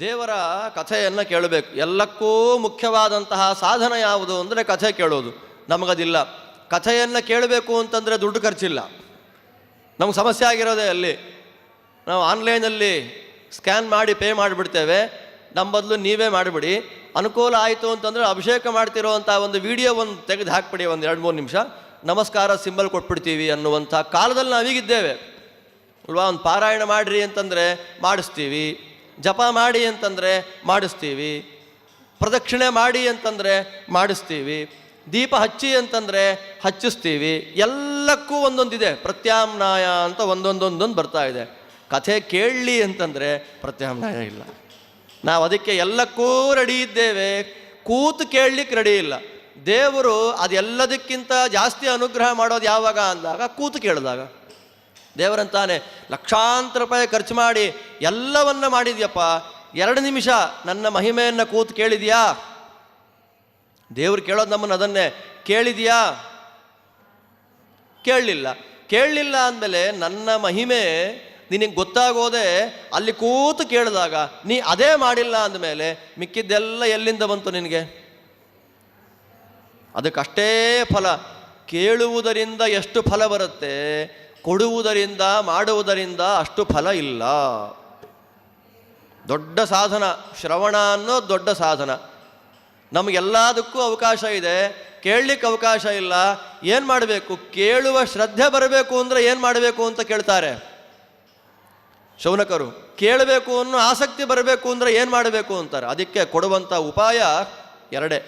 ದೇವರ ಕಥೆಯನ್ನು ಕೇಳಬೇಕು. ಎಲ್ಲಕ್ಕೂ ಮುಖ್ಯವಾದಂತಹ ಸಾಧನ ಯಾವುದು ಅಂದರೆ ಕಥೆ ಕೇಳೋದು. ನಮಗದಿಲ್ಲ. ಕಥೆಯನ್ನು ಕೇಳಬೇಕು ಅಂತಂದರೆ ದುಡ್ಡು ಖರ್ಚಿಲ್ಲ. ನಮ್ಗೆ ಸಮಸ್ಯೆ ಆಗಿರೋದೇ ಅಲ್ಲಿ. ನಾವು ಆನ್ಲೈನಲ್ಲಿ ಸ್ಕ್ಯಾನ್ ಮಾಡಿ ಪೇ ಮಾಡಿಬಿಡ್ತೇವೆ. ನಮ್ಮ ಬದಲು ನೀವೇ ಮಾಡಿಬಿಡಿ. ಅನುಕೂಲ ಆಯಿತು ಅಂತಂದರೆ ಅಭಿಷೇಕ ಮಾಡ್ತಿರೋವಂಥ ಒಂದು ವಿಡಿಯೋ ಒಂದು ತೆಗೆದು ಹಾಕ್ಬಿಡಿ ಒಂದು ಎರಡು ಮೂರು ನಿಮಿಷ. ನಮಸ್ಕಾರ ಸಿಂಬಲ್ ಕೊಟ್ಬಿಡ್ತೀವಿ ಅನ್ನುವಂಥ ಕಾಲದಲ್ಲಿ ನಾವೀಗಿದ್ದೇವೆ. ಅಲ್ವಾ? ಒಂದು ಪಾರಾಯಣ ಮಾಡಿರಿ ಅಂತಂದರೆ ಮಾಡಿಸ್ತೀವಿ. ಜಪ ಮಾಡಿ ಅಂತಂದರೆ ಮಾಡಿಸ್ತೀವಿ. ಪ್ರದಕ್ಷಿಣೆ ಮಾಡಿ ಅಂತಂದರೆ ಮಾಡಿಸ್ತೀವಿ. ದೀಪ ಹಚ್ಚಿ ಅಂತಂದರೆ ಹಚ್ಚಿಸ್ತೀವಿ. ಎಲ್ಲಕ್ಕೂ ಒಂದೊಂದಿದೆ. ಪ್ರತ್ಯಾಮ್ನಾಯ ಅಂತ ಒಂದೊಂದೊಂದೊಂದು ಬರ್ತಾ ಇದೆ. ಕಥೆ ಕೇಳಲಿ ಅಂತಂದರೆ ಪ್ರತ್ಯಾಮ್ನಾಯ ಇಲ್ಲ. ನಾವು ಅದಕ್ಕೆ ಎಲ್ಲಕ್ಕೂ ರೆಡಿ ಇದ್ದೇವೆ. ಕೂತು ಕೇಳಲಿಕ್ಕೆ ರೆಡಿ ಇಲ್ಲ. ದೇವರು ಅದೆಲ್ಲದಕ್ಕಿಂತ ಜಾಸ್ತಿ ಅನುಗ್ರಹ ಮಾಡೋದು ಯಾವಾಗ ಅಂದಾಗ ಕೂತು ಕೇಳಿದಾಗ. ದೇವರಂತಾನೆ ಲಕ್ಷಾಂತರ ರೂಪಾಯಿ ಖರ್ಚು ಮಾಡಿ ಎಲ್ಲವನ್ನ ಮಾಡಿದ್ಯಪ್ಪ. ಎರಡು ನಿಮಿಷ ನನ್ನ ಮಹಿಮೆಯನ್ನು ಕೂತು ಕೇಳಿದ್ಯಾ? ದೇವ್ರು ಕೇಳೋದು ನಮ್ಮನ್ನು ಅದನ್ನೇ, ಕೇಳಿದ್ಯಾ? ಕೇಳಲಿಲ್ಲ. ಕೇಳಲಿಲ್ಲ ಅಂದಮೇಲೆ ನನ್ನ ಮಹಿಮೆ ನಿನಗೆ ಗೊತ್ತಾಗೋದೆ ಅಲ್ಲಿ ಕೂತು ಕೇಳಿದಾಗ, ನೀ ಅದೇ ಮಾಡಿಲ್ಲ ಅಂದಮೇಲೆ ಮಿಕ್ಕಿದ್ದೆಲ್ಲ ಎಲ್ಲಿಂದ ಬಂತು ನಿನಗೆ? ಅದಕ್ಕಷ್ಟೇ ಫಲ. ಕೇಳುವುದರಿಂದ ಎಷ್ಟು ಫಲ ಬರುತ್ತೆ? ಕೊಡುವುದರಿಂದ, ಮಾಡುವುದರಿಂದ ಅಷ್ಟು ಫಲ ಇಲ್ಲ. ದೊಡ್ಡ ಸಾಧನ, ಶ್ರವಣ ಅನ್ನೋ ದೊಡ್ಡ ಸಾಧನ. ನಮಗೆಲ್ಲದಕ್ಕೂ ಅವಕಾಶ ಇದೆ. ಕೇಳಲಿಕ್ಕೆ ಅವಕಾಶ ಇಲ್ಲ. ಏನು ಮಾಡಬೇಕು? ಕೇಳುವ ಶ್ರದ್ಧೆ ಬರಬೇಕು ಅಂದರೆ ಏನು ಮಾಡಬೇಕು ಅಂತ ಕೇಳ್ತಾರೆ. ಶೌನಕರು, ಕೇಳಬೇಕು ಅನ್ನೋ ಆಸಕ್ತಿ ಬರಬೇಕು ಅಂದರೆ ಏನು ಮಾಡಬೇಕು ಅಂತಾರೆ. ಅದಕ್ಕೆ ಕೊಡುವಂಥ ಉಪಾಯ ಎರಡೇ.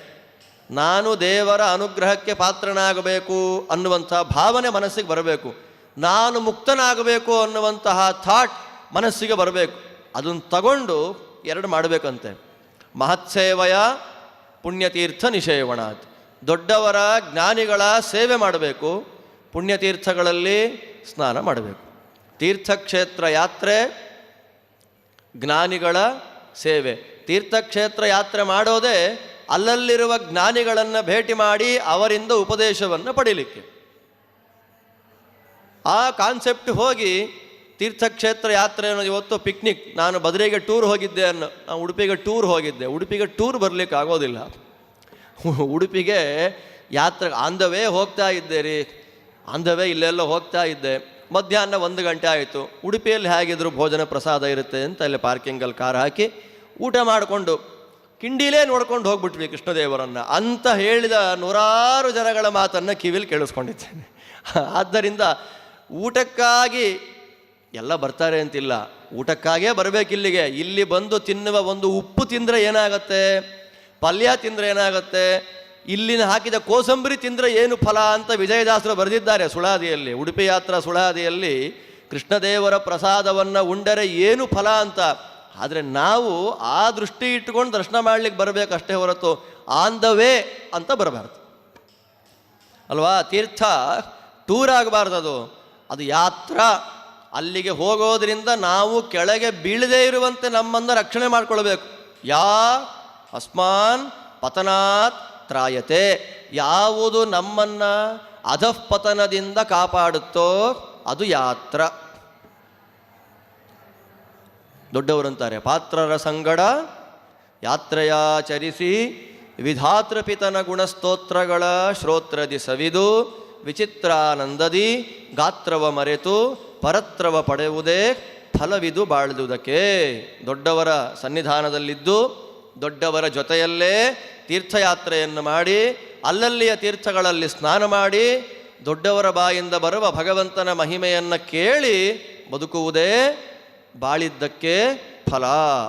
ನಾನು ದೇವರ ಅನುಗ್ರಹಕ್ಕೆ ಪಾತ್ರನಾಗಬೇಕು ಅನ್ನುವಂಥ ಭಾವನೆ ಮನಸ್ಸಿಗೆ ಬರಬೇಕು. ನಾನು ಮುಕ್ತನಾಗಬೇಕು ಅನ್ನುವಂತಹ ಥಾಟ್ ಮನಸ್ಸಿಗೆ ಬರಬೇಕು. ಅದನ್ನು ತಗೊಂಡು ಎರಡು ಮಾಡಬೇಕಂತೆ. ಮಹತ್ಸೇವಯ ಪುಣ್ಯತೀರ್ಥ ನಿಷೇವಣಾತ್. ದೊಡ್ಡವರ ಜ್ಞಾನಿಗಳ ಸೇವೆ ಮಾಡಬೇಕು. ಪುಣ್ಯತೀರ್ಥಗಳಲ್ಲಿ ಸ್ನಾನ ಮಾಡಬೇಕು. ತೀರ್ಥಕ್ಷೇತ್ರ ಯಾತ್ರೆ ಜ್ಞಾನಿಗಳ ಸೇವೆ. ತೀರ್ಥಕ್ಷೇತ್ರ ಯಾತ್ರೆ ಮಾಡೋದೇ ಅಲ್ಲಲ್ಲಿರುವ ಜ್ಞಾನಿಗಳನ್ನು ಭೇಟಿ ಮಾಡಿ ಅವರಿಂದ ಉಪದೇಶವನ್ನು ಪಡೀಲಿಕ್ಕೆ. ಆ ಕಾನ್ಸೆಪ್ಟ್ ಹೋಗಿ ತೀರ್ಥಕ್ಷೇತ್ರ ಯಾತ್ರೆ ಅನ್ನೋದು ಇವತ್ತು ಪಿಕ್ನಿಕ್ ನಾನು ಬದರಿಗೆ ಟೂರ್ ಹೋಗಿದ್ದೆ ಅನ್ನೋ ನಾನು ಉಡುಪಿಗೆ ಟೂರ್ ಹೋಗಿದ್ದೆ. ಉಡುಪಿಗೆ ಟೂರ್ ಬರಲಿಕ್ಕೆ ಆಗೋದಿಲ್ಲ. ಉಡುಪಿಗೆ ಯಾತ್ರೆ ಆನ್ ಹೋಗ್ತಾ ಇದ್ದೆ ರೀ ಆನ್ ಇಲ್ಲೆಲ್ಲ ಹೋಗ್ತಾ ಇದ್ದೆ. ಮಧ್ಯಾಹ್ನ ಒಂದು ಗಂಟೆ ಆಯಿತು. ಉಡುಪಿಯಲ್ಲಿ ಹೇಗಿದ್ರು ಭೋಜನ ಪ್ರಸಾದ ಇರುತ್ತೆ ಅಂತ ಅಲ್ಲಿ ಪಾರ್ಕಿಂಗಲ್ಲಿ ಕಾರ್ ಹಾಕಿ ಊಟ ಮಾಡಿಕೊಂಡು ಕಿಂಡಿಲೇ ನೋಡ್ಕೊಂಡು ಹೋಗ್ಬಿಟ್ವಿ ಕೃಷ್ಣದೇವರನ್ನು. ಅಂತ ಹೇಳಿದ ನೂರಾರು ಜನಗಳ ಮಾತನ್ನು ಕಿವಿಲಿ ಕೇಳಿಸ್ಕೊಂಡಿದ್ದೇನೆ. ಆದ್ದರಿಂದ ಊಟಕ್ಕಾಗಿ ಎಲ್ಲ ಬರ್ತಾರೆ ಅಂತಿಲ್ಲ. ಊಟಕ್ಕಾಗೇ ಬರಬೇಕಿಲ್ಲಿಗೆ. ಇಲ್ಲಿ ಬಂದು ತಿನ್ನುವ ಒಂದು ಉಪ್ಪು ತಿಂದರೆ ಏನಾಗತ್ತೆ? ಪಲ್ಯ ತಿಂದರೆ ಏನಾಗತ್ತೆ? ಇಲ್ಲಿನ ಹಾಕಿದ ಕೋಸಂಬರಿ ತಿಂದರೆ ಏನು ಫಲ ಅಂತ ವಿಜಯದಾಸರು ಬರೆದಿದ್ದಾರೆ ಸುಳಾದಿಯಲ್ಲಿ. ಉಡುಪಿ ಯಾತ್ರಾ ಸುಳಾದಿಯಲ್ಲಿ ಕೃಷ್ಣದೇವರ ಪ್ರಸಾದವನ್ನು ಉಂಡರೆ ಏನು ಫಲ ಅಂತ. ಆದರೆ ನಾವು ಆ ದೃಷ್ಟಿ ಇಟ್ಟುಕೊಂಡು ದರ್ಶನ ಮಾಡಲಿಕ್ಕೆ ಬರಬೇಕಷ್ಟೇ ಹೊರತು ಆನ್ ದ ವೇ ಅಂತ ಬರಬಾರ್ದು. ಅಲ್ವಾ? ತೀರ್ಥ ಟೂರ್ ಆಗಬಾರ್ದು ಅದು ಅದು ಯಾತ್ರ ಅಲ್ಲಿಗೆ ಹೋಗೋದ್ರಿಂದ ನಾವು ಕೆಳಗೆ ಬೀಳದೇ ಇರುವಂತೆ ನಮ್ಮನ್ನು ರಕ್ಷಣೆ ಮಾಡಿಕೊಳ್ಬೇಕು. ಯಾ ಅಸ್ಮಾನ್ ಪತನಾತ್ ತ್ರಾಯತೆ. ಯಾವುದು ನಮ್ಮನ್ನು ಅಧಃಪತನದಿಂದ ಕಾಪಾಡುತ್ತೋ ಅದು ಯಾತ್ರ. ದೊಡ್ಡವರಂತಾರೆ, ಪಾತ್ರರ ಸಂಗಡ ಯಾತ್ರೆಯಾಚರಿಸಿ ವಿಧಾತೃಪಿತನ ಗುಣಸ್ತೋತ್ರಗಳ ಶ್ರೋತ್ರದಿ ಸವಿದು ವಿಚಿತ್ರಾನಂದದಿ ಗಾತ್ರವ ಮರೆತು ಪರತ್ರವ ಪಡೆಯುವುದೇ ಫಲವಿದು ಬಾಳುವುದಕ್ಕೆ ದೊಡ್ಡವರ ಸನ್ನಿಧಾನದಲ್ಲಿದ್ದು ದೊಡ್ಡವರ ಜೊತೆಯಲ್ಲೇ ತೀರ್ಥಯಾತ್ರೆಯನ್ನು ಮಾಡಿ ಅಲ್ಲಲ್ಲಿಯ ತೀರ್ಥಗಳಲ್ಲಿ ಸ್ನಾನ ಮಾಡಿ ದೊಡ್ಡವರ ಬಾಯಿಂದ ಬರುವ ಭಗವಂತನ ಮಹಿಮೆಯನ್ನು ಕೇಳಿ ಬದುಕುವುದೇ ಬಾಳಿದ್ದಕ್ಕೆ ಫಲ.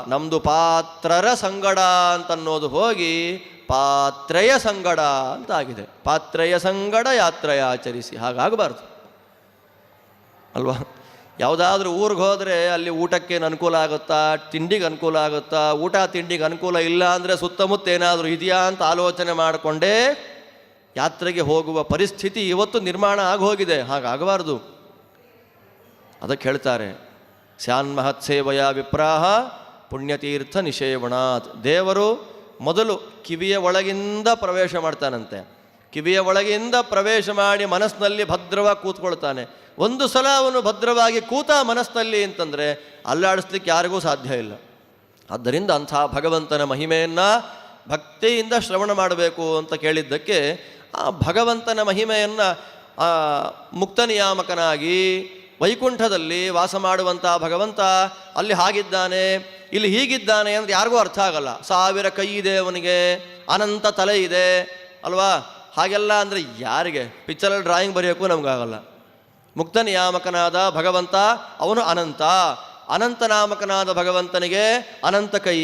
ನಮ್ಮದು ಪಾತ್ರರ ಸಂಗಡ ಅಂತನ್ನೋದು ಹೋಗಿ ಪಾತ್ರೆಯ ಸಂಗಡ ಅಂತ ಆಗಿದೆ ಪಾತ್ರೆಯ ಸಂಗಡ ಯಾತ್ರೆಯ ಆಚರಿಸಿ. ಹಾಗಾಗಬಾರ್ದು. ಅಲ್ವಾ? ಯಾವುದಾದ್ರೂ ಊರಿಗೆ ಹೋದರೆ ಅಲ್ಲಿ ಊಟಕ್ಕೆ ಅನುಕೂಲ ಆಗುತ್ತಾ? ತಿಂಡಿಗೆ ಅನುಕೂಲ ಆಗುತ್ತಾ? ಊಟ ತಿಂಡಿಗೆ ಅನುಕೂಲ ಇಲ್ಲ ಅಂದರೆ ಸುತ್ತಮುತ್ತ ಏನಾದರೂ ಇದೆಯಾ ಅಂತ ಆಲೋಚನೆ ಮಾಡಿಕೊಂಡೇ ಯಾತ್ರೆಗೆ ಹೋಗುವ ಪರಿಸ್ಥಿತಿ ಇವತ್ತು ನಿರ್ಮಾಣ ಆಗೋಗಿದೆ ಹಾಗಾಗಬಾರ್ದು. ಅದಕ್ಕೆ ಹೇಳ್ತಾರೆ ಶ್ಯಾನ್ ಮಹತ್ಸೇವಯ ವಿಪ್ರಾಹ ಪುಣ್ಯತೀರ್ಥ ನಿಷೇವಣಾತ್. ದೇವರು ಮೊದಲು ಕಿವಿಯ ಒಳಗಿಂದ ಪ್ರವೇಶ ಮಾಡ್ತಾನಂತೆ. ಕಿವಿಯ ಒಳಗಿಂದ ಪ್ರವೇಶ ಮಾಡಿ ಮನಸ್ಸಿನಲ್ಲಿ ಭದ್ರವಾಗಿ ಕೂತ್ಕೊಳ್ತಾನೆ. ಒಂದು ಸಲ ಅವನು ಭದ್ರವಾಗಿ ಕೂತ ಮನಸ್ಸಿನಲ್ಲಿ ಅಂತಂದರೆ ಅಲ್ಲಾಡಿಸ್ಲಿಕ್ಕೆ ಯಾರಿಗೂ ಸಾಧ್ಯ ಇಲ್ಲ. ಆದ್ದರಿಂದ ಅಂಥ ಭಗವಂತನ ಮಹಿಮೆಯನ್ನು ಭಕ್ತಿಯಿಂದ ಶ್ರವಣ ಮಾಡಬೇಕು ಅಂತ ಕೇಳಿದ್ದಕ್ಕೆ ಆ ಭಗವಂತನ ಮಹಿಮೆಯನ್ನು ಮುಕ್ತ ನಿಯಾಮಕನಾಗಿ ವೈಕುಂಠದಲ್ಲಿ ವಾಸ ಮಾಡುವಂಥ ಭಗವಂತ ಅಲ್ಲಿ ಹಾಗಿದ್ದಾನೆ. ಇಲ್ಲಿ ಹೀಗಿದ್ದಾನೆ ಅಂದರೆ ಯಾರಿಗೂ ಅರ್ಥ ಆಗಲ್ಲ. ಸಾವಿರ ಕೈ ಇದೆ ಅವನಿಗೆ, ಅನಂತ ತಲೆ ಇದೆ, ಅಲ್ವಾ? ಹಾಗೆಲ್ಲ ಅಂದರೆ ಯಾರಿಗೆ? ಪಿಕ್ಚರಲ್ಲಿ ಡ್ರಾಯಿಂಗ್ ಬರೆಯೋಕ್ಕೂ ನಮಗಾಗಲ್ಲ. ಮುಕ್ತ ನಿಯಾಮಕನಾದ ಭಗವಂತ, ಅವನು ಅನಂತ. ಅನಂತ ನಾಮಕನಾದ ಭಗವಂತನಿಗೆ ಅನಂತ ಕೈ,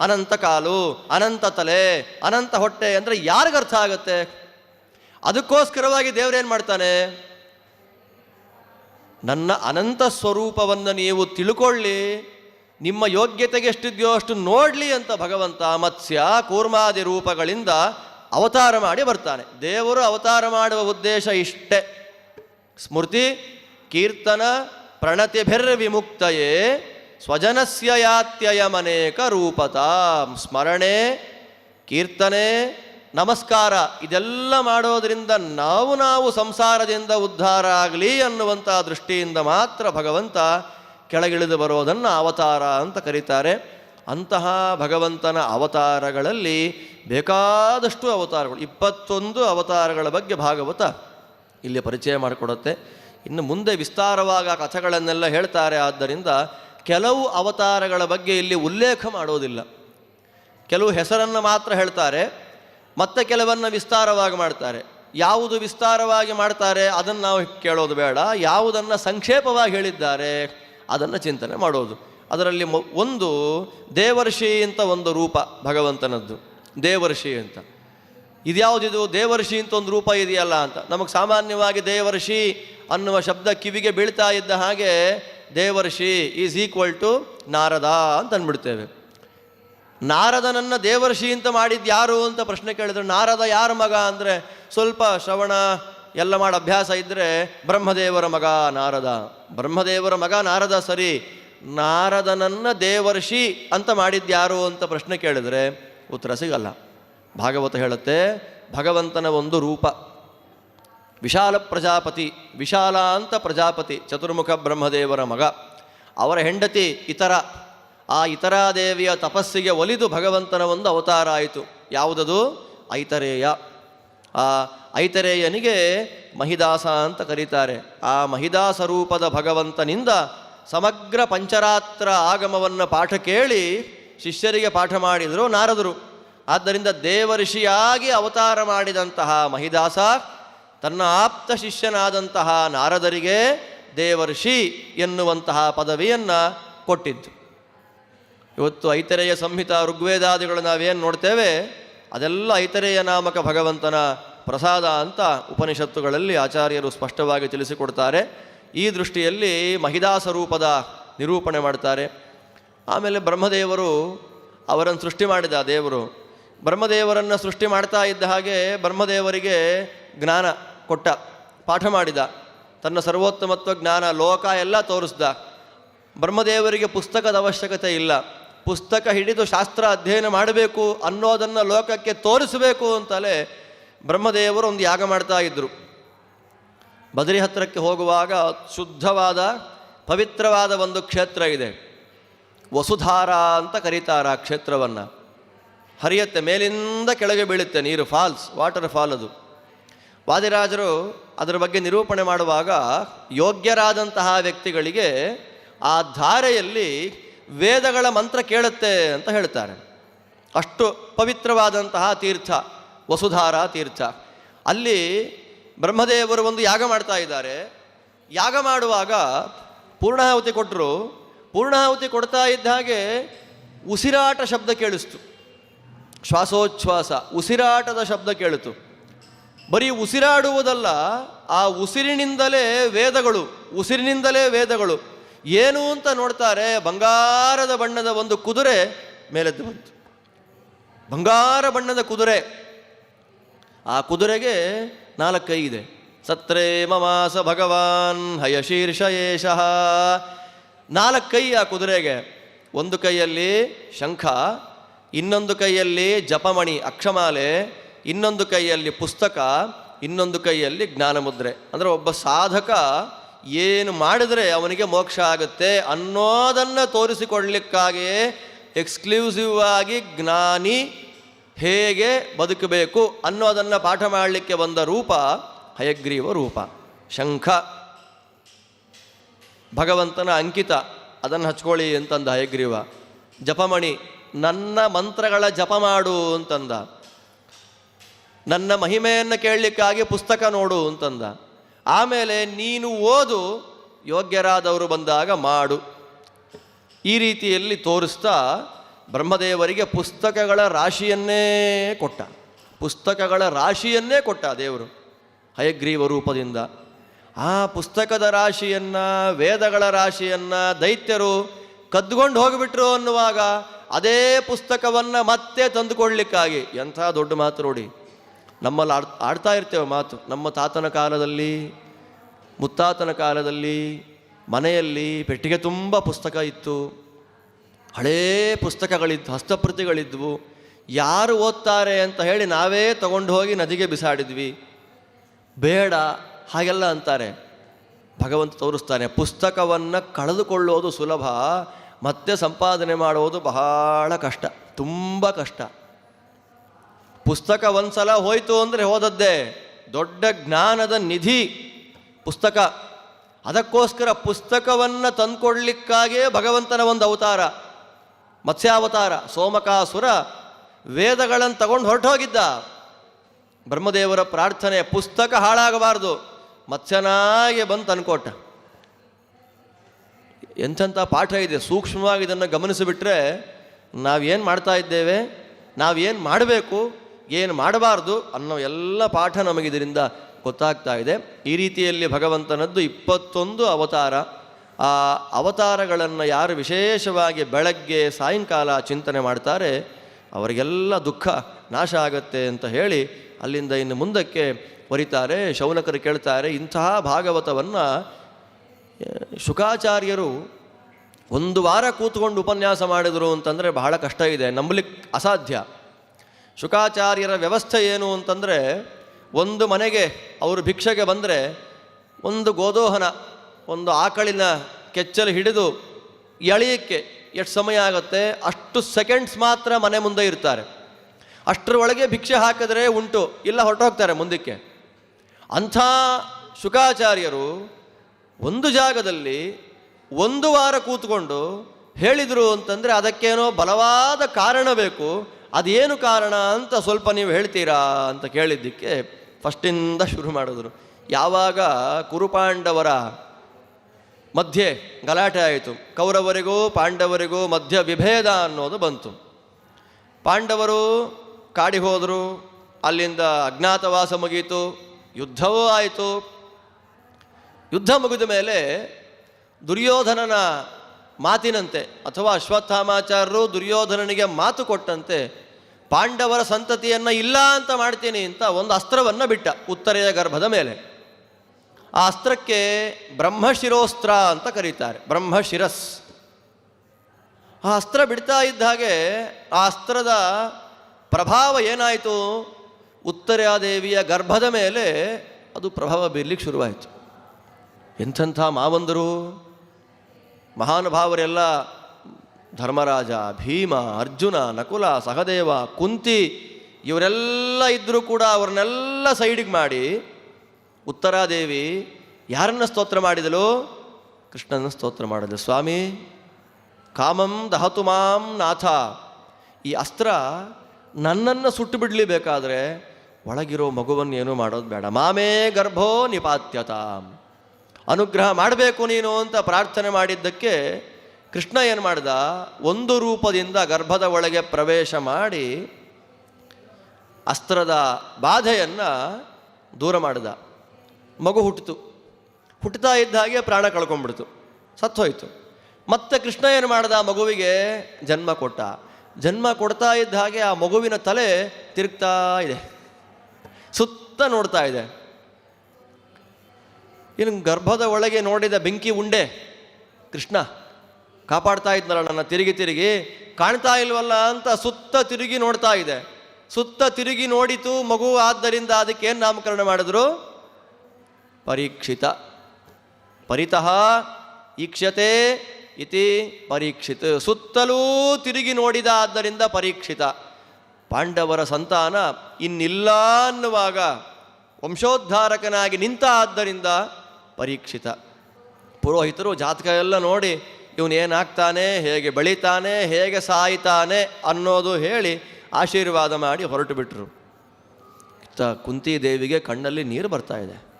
ಅನಂತ ಕಾಲು, ಅನಂತ ತಲೆ, ಅನಂತ ಹೊಟ್ಟೆ ಅಂದರೆ ಯಾರಿಗೆ ಅರ್ಥ ಆಗುತ್ತೆ? ಅದಕ್ಕೋಸ್ಕರವಾಗಿ ದೇವರೇನು ಮಾಡ್ತಾನೆ? ನನ್ನ ಅನಂತ ಸ್ವರೂಪವನ್ನು ನೀವು ತಿಳ್ಕೊಳ್ಳಿ. ನಿಮ್ಮ ಯೋಗ್ಯತೆಗೆ ಎಷ್ಟಿದೆಯೋ ಅಷ್ಟು ನೋಡಲಿ ಅಂತ ಭಗವಂತ ಮತ್ಸ್ಯ, ಕೂರ್ಮಾದಿ ರೂಪಗಳಿಂದ ಅವತಾರ ಮಾಡಿ ಬರ್ತಾನೆ. ದೇವರು ಅವತಾರ ಮಾಡುವ ಉದ್ದೇಶ ಇಷ್ಟೇ. ಸ್ಮೃತಿ, ಕೀರ್ತನ, ಪ್ರಣತಿಭಿರ್ವಿಮುಕ್ತಯೇ, ಸ್ವಜನಸ್ಯ ಯಾತ್ಯಯಮನೇಕ ರೂಪತ. ಸ್ಮರಣೆ, ಕೀರ್ತನೆ, ನಮಸ್ಕಾರ, ಇದೆಲ್ಲ ಮಾಡೋದರಿಂದ ನಾವು ನಾವು ಸಂಸಾರದಿಂದ ಉದ್ಧಾರ ಆಗಲಿ ಅನ್ನುವಂಥ ದೃಷ್ಟಿಯಿಂದ ಮಾತ್ರ ಭಗವಂತ ಕೆಳಗಿಳಿದು ಬರೋದನ್ನು ಅವತಾರ ಅಂತ ಕರೀತಾರೆ. ಅಂತಹ ಭಗವಂತನ ಅವತಾರಗಳಲ್ಲಿ ಬೇಕಾದಷ್ಟು ಅವತಾರಗಳು, ಇಪ್ಪತ್ತೊಂದು ಅವತಾರಗಳ ಬಗ್ಗೆ ಭಾಗವತ ಇಲ್ಲಿ ಪರಿಚಯ ಮಾಡಿಕೊಡುತ್ತೆ. ಇನ್ನು ಮುಂದೆ ವಿಸ್ತಾರವಾಗ ಕಥೆಗಳನ್ನೆಲ್ಲ ಹೇಳ್ತಾರೆ, ಆದ್ದರಿಂದ ಕೆಲವು ಅವತಾರಗಳ ಬಗ್ಗೆ ಇಲ್ಲಿ ಉಲ್ಲೇಖ ಮಾಡೋದಿಲ್ಲ. ಕೆಲವು ಹೆಸರನ್ನು ಮಾತ್ರ ಹೇಳ್ತಾರೆ, ಮತ್ತೆ ಕೆಲವನ್ನು ವಿಸ್ತಾರವಾಗಿ ಮಾಡ್ತಾರೆ. ಯಾವುದು ವಿಸ್ತಾರವಾಗಿ ಮಾಡ್ತಾರೆ ಅದನ್ನು ನಾವು ಕೇಳೋದು ಬೇಡ. ಯಾವುದನ್ನು ಸಂಕ್ಷೇಪವಾಗಿ ಹೇಳಿದ್ದಾರೆ ಅದನ್ನು ಚಿಂತನೆ ಮಾಡೋದು. ಅದರಲ್ಲಿ ಒಂದು ದೇವರ್ಷಿ ಅಂತ ಒಂದು ರೂಪ ಭಗವಂತನದ್ದು. ದೇವರ್ಷಿ ಅಂತ. ಇದ್ಯಾವುದಿದು? ದೇವರ್ಷಿ ಅಂತ ಒಂದು ರೂಪ ಇದೆಯಲ್ಲ ಅಂತ. ನಮಗೆ ಸಾಮಾನ್ಯವಾಗಿ ದೇವರ್ಷಿ ಅನ್ನುವ ಶಬ್ದ ಕಿವಿಗೆ ಬೀಳ್ತಾ ಇದ್ದ ಹಾಗೆ ದೇವರ್ಷಿ ಈಸ್ ಈಕ್ವಲ್ ಟು ನಾರದ ಅಂತ ಅಂದ್ಬಿಡ್ತೇವೆ ನಾರದನನ್ನು ದೇವರ್ಷಿ ಅಂತ ಮಾಡಿದ್ದು ಯಾರು ಅಂತ ಪ್ರಶ್ನೆ ಕೇಳಿದ್ರು ನಾರದ ಯಾರ ಮಗ ಅಂದರೆ ಸ್ವಲ್ಪ ಶ್ರವಣ ಎಲ್ಲ ಮಾಡಿ ಅಭ್ಯಾಸ ಇದ್ದರೆ ಬ್ರಹ್ಮದೇವರ ಮಗ ನಾರದ. ಬ್ರಹ್ಮದೇವರ ಮಗ ನಾರದ ಸರಿ. ನಾರದನನ್ನ ದೇವರ್ಷಿ ಅಂತ ಮಾಡಿದ್ಯಾರು ಅಂತ ಪ್ರಶ್ನೆ ಕೇಳಿದರೆ ಉತ್ತರ ಸಿಗಲ್ಲ. ಭಾಗವತ ಹೇಳುತ್ತೆ, ಭಗವಂತನ ಒಂದು ರೂಪ. ವಿಶಾಲ ಪ್ರಜಾಪತಿ ವಿಶಾಲ ಅಂತ ಪ್ರಜಾಪತಿ, ಚತುರ್ಮುಖ ಬ್ರಹ್ಮದೇವರ ಮಗ. ಅವರ ಹೆಂಡತಿ ಇತರ. ಆ ಇತರಾದೇವಿಯ ತಪಸ್ಸಿಗೆ ಒಲಿದು ಭಗವಂತನ ಒಂದು ಅವತಾರ ಆಯಿತು. ಯಾವುದದು? ಐತರೇಯ. ಆ ಐತರೇಯನಿಗೆ ಮಹಿದಾಸ ಅಂತ ಕರೀತಾರೆ. ಆ ಮಹಿದಾಸ ರೂಪದ ಭಗವಂತನಿಂದ ಸಮಗ್ರ ಪಂಚರಾತ್ರ ಆಗಮವನ್ನು ಪಾಠ ಕೇಳಿ ಶಿಷ್ಯರಿಗೆ ಪಾಠ ಮಾಡಿದರು ನಾರದರು. ಆದ್ದರಿಂದ ದೇವಋಷಿಯಾಗಿ ಅವತಾರ ಮಾಡಿದಂತಹ ಮಹಿದಾಸ, ತನ್ನ ಆಪ್ತ ಶಿಷ್ಯನಾದಂತಹ ನಾರದರಿಗೆ ದೇವರ್ಷಿ ಎನ್ನುವಂತಹ ಪದವಿಯನ್ನು ಕೊಟ್ಟಿದ್ದು. ಇವತ್ತು ಐತರೇಯ ಸಂಹಿತ ಋಗ್ವೇದಾದಿಗಳು ನಾವೇನು ನೋಡ್ತೇವೆ, ಅದೆಲ್ಲ ಐತರೇಯ ನಾಮಕ ಭಗವಂತನ ಪ್ರಸಾದ ಅಂತ ಉಪನಿಷತ್ತುಗಳಲ್ಲಿ ಆಚಾರ್ಯರು ಸ್ಪಷ್ಟವಾಗಿ ತಿಳಿಸಿಕೊಡ್ತಾರೆ. ಈ ದೃಷ್ಟಿಯಲ್ಲಿ ಮಹಿದಾಸ ರೂಪದ ನಿರೂಪಣೆ ಮಾಡ್ತಾರೆ. ಆಮೇಲೆ ಬ್ರಹ್ಮದೇವರು ಅವರನ್ನು ಸೃಷ್ಟಿ ಮಾಡಿದ ದೇವರು. ಬ್ರಹ್ಮದೇವರನ್ನು ಸೃಷ್ಟಿ ಮಾಡ್ತಾ ಇದ್ದ ಹಾಗೆ ಬ್ರಹ್ಮದೇವರಿಗೆ ಜ್ಞಾನ ಕೊಟ್ಟ, ಪಾಠ ಮಾಡಿದ. ತನ್ನ ಸರ್ವೋತ್ತಮತ್ವ ಜ್ಞಾನ, ಲೋಕ ಎಲ್ಲ ತೋರಿಸ್ದ. ಬ್ರಹ್ಮದೇವರಿಗೆ ಪುಸ್ತಕದ ಅವಶ್ಯಕತೆ ಇಲ್ಲ. ಪುಸ್ತಕ ಹಿಡಿದು ಶಾಸ್ತ್ರ ಅಧ್ಯಯನ ಮಾಡಬೇಕು ಅನ್ನೋದನ್ನು ಲೋಕಕ್ಕೆ ತೋರಿಸಬೇಕು ಅಂತಲೇ ಬ್ರಹ್ಮದೇವರು ಒಂದು ಯಾಗ ಮಾಡ್ತಾ ಇದ್ದರು ಬದರಿ ಹತ್ತಿರಕ್ಕೆ ಹೋಗುವಾಗ ಶುದ್ಧವಾದ, ಪವಿತ್ರವಾದ ಒಂದು ಕ್ಷೇತ್ರ ಇದೆ. ವಸುಧಾರ ಅಂತ ಕರೀತಾರೆ ಆ ಕ್ಷೇತ್ರವನ್ನು. ಹರಿಯತ್ತೆ, ಮೇಲಿಂದ ಕೆಳಗೆ ಬೀಳುತ್ತೆ ನೀರು, ಫಾಲ್ಸ್, ವಾಟರ್ ಫಾಲ್ ಅದು. ವಾದಿರಾಜರು ಅದರ ಬಗ್ಗೆ ನಿರೂಪಣೆ ಮಾಡುವಾಗ ಯೋಗ್ಯರಾದಂತಹ ವ್ಯಕ್ತಿಗಳಿಗೆ ಆ ಧಾರೆಯಲ್ಲಿ ವೇದಗಳ ಮಂತ್ರ ಕೇಳುತ್ತೆ ಅಂತ ಹೇಳ್ತಾರೆ. ಅಷ್ಟು ಪವಿತ್ರವಾದಂತಹ ತೀರ್ಥ. ವಸುಧಾರ ತೀರ್ಥ. ಅಲ್ಲಿ ಬ್ರಹ್ಮದೇವರು ಒಂದು ಯಾಗ ಮಾಡ್ತಾ ಇದ್ದಾರೆ. ಯಾಗ ಮಾಡುವಾಗ ಪೂರ್ಣಾಹುತಿ ಕೊಟ್ಟರು ಪೂರ್ಣಾಹುತಿ ಕೊಡ್ತಾ ಇದ್ದ ಹಾಗೆ ಉಸಿರಾಟ ಶಬ್ದ ಕೇಳಿಸ್ತು. ಶ್ವಾಸೋಚ್ಛ್ವಾಸ, ಉಸಿರಾಟದ ಶಬ್ದ ಕೇಳಿತು. ಬರೀ ಉಸಿರಾಡುವುದಲ್ಲ, ಆ ಉಸಿರಿನಿಂದಲೇ ವೇದಗಳು ಉಸಿರಿನಿಂದಲೇ ವೇದಗಳು ಏನು ಅಂತ ನೋಡ್ತಾರೆ, ಬಂಗಾರದ ಬಣ್ಣದ ಒಂದು ಕುದುರೆ ಮೇಲೆದ್ದು ಬಂತು. ಬಂಗಾರ ಬಣ್ಣದ ಕುದುರೆ. ಆ ಕುದುರೆಗೆ ನಾಲ್ಕು ಕೈ ಇದೆ. ಸತ್ರೇ ಮಮಾಸ ಭಗವಾನ್ ಹಯಶೀರ್ಷ ಏಷಃ. ನಾಲ್ಕು ಕೈ ಆ ಕುದುರೆಗೆ. ಒಂದು ಕೈಯಲ್ಲಿ ಶಂಖ, ಇನ್ನೊಂದು ಕೈಯಲ್ಲಿ ಜಪಮಣಿ ಅಕ್ಷಮಾಲೆ, ಇನ್ನೊಂದು ಕೈಯಲ್ಲಿ ಪುಸ್ತಕ, ಇನ್ನೊಂದು ಕೈಯಲ್ಲಿ ಜ್ಞಾನಮುದ್ರೆ. ಅಂದರೆ ಒಬ್ಬ ಸಾಧಕ ಏನು ಮಾಡಿದರೆ ಅವನಿಗೆ ಮೋಕ್ಷ ಆಗುತ್ತೆ ಅನ್ನೋದನ್ನು ತೋರಿಸಿಕೊಡ್ಲಿಕ್ಕಾಗಿಯೇ ಎಕ್ಸ್ಕ್ಲೂಸಿವ್ ಆಗಿ ಜ್ಞಾನಿ ಹೇಗೆ ಬದುಕಬೇಕು ಅನ್ನೋದನ್ನು ಪಾಠ ಮಾಡಲಿಕ್ಕೆ ಬಂದ ರೂಪ ಹಯಗ್ರೀವ ರೂಪ. ಶಂಖ. ಭಗವಂತನ ಅಂಕಿತ. ಅದನ್ನು ಹಚ್ಕೊಳ್ಳಿ ಅಂತಂದ ಹಯಗ್ರೀವ. ಜಪಮಣಿ, ನನ್ನ ಮಂತ್ರಗಳ ಜಪ ಮಾಡು ಅಂತಂದ. ನನ್ನ ಮಹಿಮೆಯನ್ನು ಕೇಳಲಿಕ್ಕಾಗಿ ಪುಸ್ತಕ ನೋಡು ಅಂತಂದ. ಆಮೇಲೆ ನೀನು ಓದು, ಯೋಗ್ಯರಾದವರು ಬಂದಾಗ ಮಾಡು. ಈ ರೀತಿಯಲ್ಲಿ ತೋರಿಸ್ತಾ ಬ್ರಹ್ಮದೇವರಿಗೆ ಪುಸ್ತಕಗಳ ರಾಶಿಯನ್ನೇ ಕೊಟ್ಟ. ಪುಸ್ತಕಗಳ ರಾಶಿಯನ್ನೇ ಕೊಟ್ಟ ದೇವರು, ಹಯಗ್ರೀವ ರೂಪದಿಂದ. ಆ ಪುಸ್ತಕದ ರಾಶಿಯನ್ನು, ವೇದಗಳ ರಾಶಿಯನ್ನು ದೈತ್ಯರು ಕದ್ಕೊಂಡು ಹೋಗಿಬಿಟ್ರು ಅನ್ನುವಾಗ ಅದೇ ಪುಸ್ತಕವನ್ನು ಮತ್ತೆ ತಂದುಕೊಡ್ಲಿಕ್ಕಾಗಿ, ಎಂಥ ದೊಡ್ಡ ಮಾತು ನೋಡಿ. ನಮ್ಮಲ್ಲಿ ಆಡ್, ಆಡ್ತಾ ಇರ್ತೇವೆ ಮಾತು. ನಮ್ಮ ತಾತನ ಕಾಲದಲ್ಲಿ, ಮುತ್ತಾತನ ಕಾಲದಲ್ಲಿ, ಮನೆಯಲ್ಲಿ ಪೆಟ್ಟಿಗೆ ತುಂಬ ಪುಸ್ತಕ ಇತ್ತು. ಹಳೇ ಪುಸ್ತಕಗಳಿದ್ದು, ಹಸ್ತಪ್ರತಿಗಳಿದ್ವು. ಯಾರು ಓದ್ತಾರೆ ಅಂತ ಹೇಳಿ ನಾವೇ ತಗೊಂಡು ಹೋಗಿ ನದಿಗೆ ಬಿಸಾಡಿದ್ವಿ. ಬೇಡ, ಹಾಗೆಲ್ಲ ಅಂತಾರೆ. ಭಗವಂತ ತೋರಿಸ್ತಾನೆ, ಪುಸ್ತಕವನ್ನು ಕಳೆದುಕೊಳ್ಳೋದು ಸುಲಭ, ಮತ್ತೆ ಸಂಪಾದನೆ ಮಾಡುವುದು ಬಹಳ ಕಷ್ಟ, ತುಂಬ ಕಷ್ಟ. ಪುಸ್ತಕ ಒಂದ್ಸಲ ಹೋಯಿತು ಅಂದರೆ ಹೋದದ್ದೇ, ದೊಡ್ಡ ಜ್ಞಾನದ ನಿಧಿ ಪುಸ್ತಕ. ಅದಕ್ಕೋಸ್ಕರ ಪುಸ್ತಕವನ್ನು ತಂದುಕೊಡ್ಲಿಕ್ಕಾಗಿಯೇ ಭಗವಂತನ ಒಂದು ಅವತಾರ. ಮತ್ಸ್ಯಾವತಾರ ಸೋಮಕಾಸುರ ವೇದಗಳನ್ನು ತಗೊಂಡು ಹೊರಟೋಗಿದ್ದ. ಬ್ರಹ್ಮದೇವರ ಪ್ರಾರ್ಥನೆ ಪುಸ್ತಕ ಹಾಳಾಗಬಾರ್ದು. ಮತ್ಸ್ಯನಾಗೆ ಬಂತು ಅನ್ಕೋಟ ಎಂಥ ಪಾಠ ಇದೆ, ಸೂಕ್ಷ್ಮವಾಗಿ ಇದನ್ನು ಗಮನಿಸಿಬಿಟ್ರೆ ನಾವೇನು ಮಾಡ್ತಾ ಇದ್ದೇವೆ ನಾವೇನು ಮಾಡಬೇಕು, ಏನು ಮಾಡಬಾರ್ದು ಅನ್ನೋ ಎಲ್ಲ ಪಾಠ ನಮಗಿದರಿಂದ ಗೊತ್ತಾಗ್ತಾ ಇದೆ. ಈ ರೀತಿಯಲ್ಲಿ ಭಗವಂತನದ್ದು ಇಪ್ಪತ್ತೊಂದು ಅವತಾರ. ಆ ಅವತಾರಗಳನ್ನು ಯಾರು ವಿಶೇಷವಾಗಿ ಬೆಳಗ್ಗೆ ಸಾಯಂಕಾಲ ಚಿಂತನೆ ಮಾಡ್ತಾರೆ, ಅವರಿಗೆಲ್ಲ ದುಃಖ ನಾಶ ಆಗತ್ತೆ ಅಂತ ಹೇಳಿ ಅಲ್ಲಿಂದ ಇನ್ನು ಮುಂದಕ್ಕೆ ಬರೀತಾರೆ. ಶೌನಕರು ಕೇಳ್ತಾರೆ, ಇಂತಹ ಭಾಗವತವನ್ನು ಶುಕಾಚಾರ್ಯರು ಒಂದು ವಾರ ಕೂತ್ಕೊಂಡು ಉಪನ್ಯಾಸ ಮಾಡಿದರು ಅಂತಂದರೆ ಬಹಳ ಕಷ್ಟ ಇದೆ ನಂಬಲಿಕ್ಕೆ ಅಸಾಧ್ಯ. ಶುಕಾಚಾರ್ಯರ ವ್ಯವಸ್ಥೆ ಏನು ಅಂತಂದರೆ ಒಂದು ಮನೆಗೆ ಅವರು ಭಿಕ್ಷೆಗೆ ಬಂದರೆ ಒಂದು ಗೋದೋಹನ ಒಂದು ಆಕಳಿನ ಕೆಚ್ಚಲು ಹಿಡಿದು ಎಳೆಯಕ್ಕೆ ಎಷ್ಟು ಸಮಯ ಆಗುತ್ತೆ? ಅಷ್ಟು ಸೆಕೆಂಡ್ಸ್ ಮಾತ್ರ ಮನೆ ಮುಂದೆ ಇರ್ತಾರೆ. ಅಷ್ಟರೊಳಗೆ ಭಿಕ್ಷೆ ಹಾಕಿದ್ರೆ ಉಂಟು. ಇಲ್ಲ, ಹೊರಟೋಗ್ತಾರೆ ಮುಂದಕ್ಕೆ. ಅಂಥ ಶುಕಾಚಾರ್ಯರು ಒಂದು ಜಾಗದಲ್ಲಿ ಒಂದು ವಾರ ಕೂತ್ಕೊಂಡು ಹೇಳಿದರು ಅಂತಂದರೆ ಅದಕ್ಕೇನೋ ಬಲವಾದ ಕಾರಣ ಬೇಕು. ಅದೇನು ಕಾರಣ ಅಂತ ಸ್ವಲ್ಪ ನೀವು ಹೇಳ್ತೀರಾ ಅಂತ ಕೇಳಿದ್ದಕ್ಕೆ ಫಸ್ಟಿಂದ ಶುರು ಮಾಡಿದ್ರು. ಯಾವಾಗ ಕುರುಪಾಂಡವರ ಮಧ್ಯೆ ಗಲಾಟೆ ಆಯಿತು. ಕೌರವರಿಗೂ ಪಾಂಡವರಿಗೂ ಮಧ್ಯ ವಿಭೇದ ಅನ್ನೋದು ಬಂತು. ಪಾಂಡವರು ಕಾಡಿ ಹೋದರು, ಅಲ್ಲಿಂದ ಅಜ್ಞಾತವಾಸ ಮುಗೀತು, ಯುದ್ಧವೂ ಆಯಿತು. ಯುದ್ಧ ಮುಗಿದ ಮೇಲೆ ದುರ್ಯೋಧನನ ಮಾತಿನಂತೆ ಅಥವಾ ಅಶ್ವತ್ಥಾಮಾಚಾರ್ಯರು ದುರ್ಯೋಧನನಿಗೆ ಮಾತು ಕೊಟ್ಟಂತೆ, ಪಾಂಡವರ ಸಂತತಿಯನ್ನು ಇಲ್ಲ ಅಂತ ಮಾಡ್ತೀನಿ ಅಂತ ಒಂದು ಅಸ್ತ್ರವನ್ನು ಬಿಟ್ಟ ಉತ್ತರೆಯ ಗರ್ಭದ ಮೇಲೆ. ಆ ಅಸ್ತ್ರಕ್ಕೆ ಬ್ರಹ್ಮಶಿರೋಸ್ತ್ರ ಅಂತ ಕರೀತಾರೆ, ಬ್ರಹ್ಮಶಿರಸ್. ಆ ಅಸ್ತ್ರ ಬಿಡ್ತಾ ಇದ್ದ ಹಾಗೆ ಆ ಅಸ್ತ್ರದ ಪ್ರಭಾವ ಏನಾಯಿತು? ಉತ್ತರಾದೇವಿಯ ಗರ್ಭದ ಮೇಲೆ ಅದು ಪ್ರಭಾವ ಬೀರ್ಲಿಕ್ಕೆ ಶುರುವಾಯಿತು. ಎಂಥೆಂಥ ಮಾವಂದರು. ಮಹಾನುಭಾವರೆಲ್ಲ ಧರ್ಮರಾಜ, ಭೀಮ, ಅರ್ಜುನ, ನಕುಲ, ಸಹದೇವ, ಕುಂತಿ ಇವರೆಲ್ಲ ಇದ್ದರೂ ಕೂಡ ಅವ್ರನ್ನೆಲ್ಲ ಸೈಡಿಗೆ ಮಾಡಿ ಉತ್ತರಾದೇವಿ ಯಾರನ್ನ ಸ್ತೋತ್ರ ಮಾಡಿದಳು? ಕೃಷ್ಣನ ಸ್ತೋತ್ರ ಮಾಡಿದಳು. ಸ್ವಾಮಿ, ಕಾಮಂ ದಹತು ಮಾಂ ನಾಥ. ಈ ಅಸ್ತ್ರ ನನ್ನನ್ನು ಸುಟ್ಟು ಬಿಡಲಿ ಬೇಕಾದರೆ ಒಳಗಿರೋ ಮಗುವನ್ನು ಏನೂ ಮಾಡೋದು ಬೇಡ. ಮಾಮೇ ಗರ್ಭೋ ನಿಪಾತ್ಯತ. ಅನುಗ್ರಹ ಮಾಡಬೇಕು ನೀನು ಅಂತ ಪ್ರಾರ್ಥನೆ ಮಾಡಿದ್ದಕ್ಕೆ ಕೃಷ್ಣ ಏನು ಮಾಡಿದ? ಒಂದು ರೂಪದಿಂದ ಗರ್ಭದ ಒಳಗೆ ಪ್ರವೇಶ ಮಾಡಿ ಅಸ್ತ್ರದ ಬಾಧೆಯನ್ನು ದೂರ ಮಾಡಿದ. ಮಗು ಹುಟ್ಟಿತು. ಹುಟ್ಟುತ್ತಾ ಇದ್ದ ಹಾಗೆ ಪ್ರಾಣ ಕಳ್ಕೊಂಡ್ಬಿಡ್ತು. ಹೋಯಿತು. ಮತ್ತೆ ಕೃಷ್ಣ ಏನು ಮಾಡ್ದ? ಆ ಮಗುವಿಗೆ ಜನ್ಮ ಕೊಟ್ಟ. ಜನ್ಮ ಕೊಡ್ತಾ ಇದ್ದ ಹಾಗೆ ಆ ಮಗುವಿನ ತಲೆ ತಿರುಗ್ತಾ ಇದೆ. ಸುತ್ತ ನೋಡ್ತಾ ಇದೆ. ಇನ್ನು ಗರ್ಭದ ಒಳಗೆ ನೋಡಿದ ಬೆಂಕಿ ಉಂಡೆ ಕೃಷ್ಣ ಕಾಪಾಡ್ತಾ ಇದ್ನಲ್ಲ ನನ್ನ ತಿರುಗಿ ತಿರುಗಿ. ಕಾಣ್ತಾ ಇಲ್ವಲ್ಲ ಅಂತ ಸುತ್ತ ತಿರುಗಿ ನೋಡ್ತಾ ಇದೆ. ಸುತ್ತ ತಿರುಗಿ ನೋಡಿತು ಮಗು, ಆದ್ದರಿಂದ ಅದಕ್ಕೆ ಏನು ನಾಮಕರಣ ಮಾಡಿದ್ರು? ಪರೀಕ್ಷಿತ. ಪರಿತಃ ಈಕ್ಷತೆ ಇತಿ ಪರೀಕ್ಷಿತ. ಸುತ್ತಲೂ ತಿರುಗಿ ನೋಡಿದ ಆದ್ದರಿಂದ ಪರೀಕ್ಷಿತ. ಪಾಂಡವರ ಸಂತಾನ ಇನ್ನಿಲ್ಲ ಅನ್ನುವಾಗ ವಂಶೋದ್ಧಾರಕನಾಗಿ ನಿಂತ ಆದ್ದರಿಂದ ಪರೀಕ್ಷಿತ. ಪುರೋಹಿತರು ಜಾತಕ ಎಲ್ಲ ನೋಡಿ, ಇವನೇನಾಗ್ತಾನೆ? ಹೇಗೆ ಬೆಳೀತಾನೆ? ಹೇಗೆ ಸಾಯ್ತಾನೆ? ಅನ್ನೋದು ಹೇಳಿ ಆಶೀರ್ವಾದ ಮಾಡಿ ಹೊರಟು ಬಿಟ್ಟರು ಇತ್ತ ಕುಂತಿ ದೇವಿಗೆ ಕಣ್ಣಲ್ಲಿ ನೀರು ಬರ್ತಾ ಇದೆ.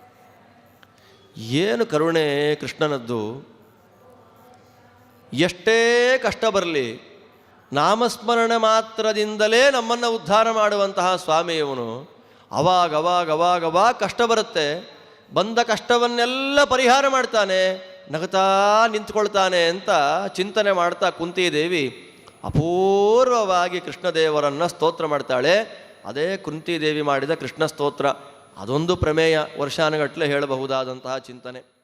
ಏನು ಕರುಣೆ ಕೃಷ್ಣನದ್ದು? ಎಷ್ಟೇ ಕಷ್ಟ ಬರಲಿ, ನಾಮಸ್ಮರಣೆ ಮಾತ್ರದಿಂದಲೇ ನಮ್ಮನ್ನು ಉದ್ಧಾರ ಮಾಡುವಂತಹ ಸ್ವಾಮಿಯವನು ಅವಾಗ ಅವಾಗ ಅವಾಗ ಅವಾಗ ಕಷ್ಟ ಬರುತ್ತೆ. ಬಂದ ಕಷ್ಟವನ್ನೆಲ್ಲ ಪರಿಹಾರ ಮಾಡ್ತಾನೆ ನಗತಾ ನಿಂತ್ಕೊಳ್ತಾನೆ ಅಂತ ಚಿಂತನೆ ಮಾಡ್ತಾ ಕುಂತಿದೇವಿ. ಅಪೂರ್ವವಾಗಿ ಕೃಷ್ಣದೇವರನ್ನು ಸ್ತೋತ್ರ ಮಾಡ್ತಾಳೆ. ಅದೇ ಕುಂತಿದೇವಿ ಮಾಡಿದ ಕೃಷ್ಣ ಸ್ತೋತ್ರ. ಅದೊಂದು ಪ್ರಮೇಯ ವರ್ಷಾನುಗಟ್ಟಲೆ ಹೇಳಬಹುದಾದಂತಹ ಚಿಂತನೆ.